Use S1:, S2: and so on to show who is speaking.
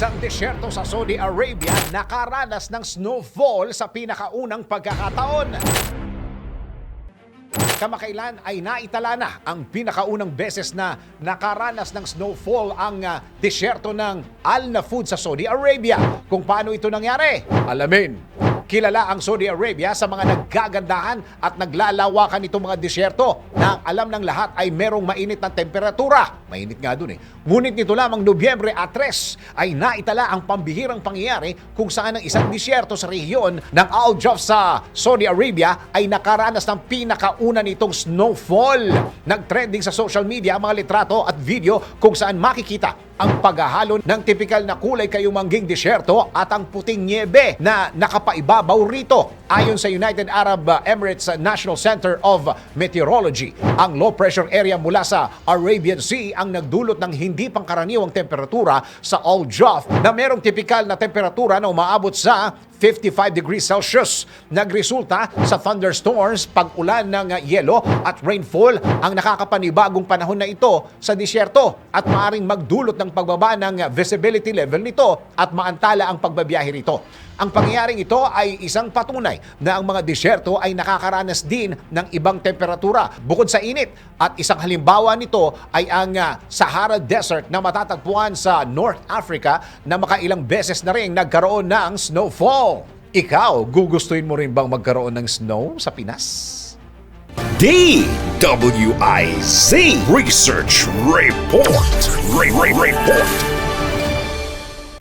S1: Isang disyerto sa Saudi Arabia nakaranas ng snowfall sa pinakaunang pagkakataon. Kamakailan ay naitala na ang pinakaunang beses na nakaranas ng snowfall ang ah, disyerto ng Al Nafud sa Saudi Arabia. Kung paano ito nangyari, alamin. Kilala ang Saudi Arabia sa mga naggagandahan at naglalawakan itong mga disyerto na alam ng lahat ay merong mainit na temperatura. Mainit nga dun eh. Ngunit nito lamang Nobyembre at 3 ay naitala ang pambihirang pangyayari kung saan ang isang disyerto sa rehiyon ng Al Jaf sa Saudi Arabia ay nakaranas ng pinakauna nitong snowfall. Nagtrending sa social media ang mga litrato at video kung saan makikita ang paghahalo ng tipikal na kulay kayumangging disyerto at ang puting niebe na nakapaibabaw rito. Ayon sa United Arab Emirates National Center of Meteorology, ang low pressure area mula sa Arabian Sea ang nagdulot ng hindi pangkaraniwang temperatura sa Al Jaf na merong tipikal na temperatura na umaabot sa 55 degrees Celsius. Nagresulta sa thunderstorms, pag-ulan ng yelo at rainfall ang nakakapanibagong panahon na ito sa disyerto at maaring magdulot ng pagbaba ng visibility level nito at maantala ang pagbabiyahe rito. Ang pangyayaring ito ay isang patunay na ang mga disyerto ay nakakaranas din ng ibang temperatura bukod sa init. At isang halimbawa nito ay ang ah, Sahara Desert na matatagpuan sa North Africa na makailang beses na rin nagkaroon ng snowfall. Ikaw, gugustuhin mo rin bang magkaroon ng snow sa Pinas?
S2: DWIZ Research Report. Re- Re- Report.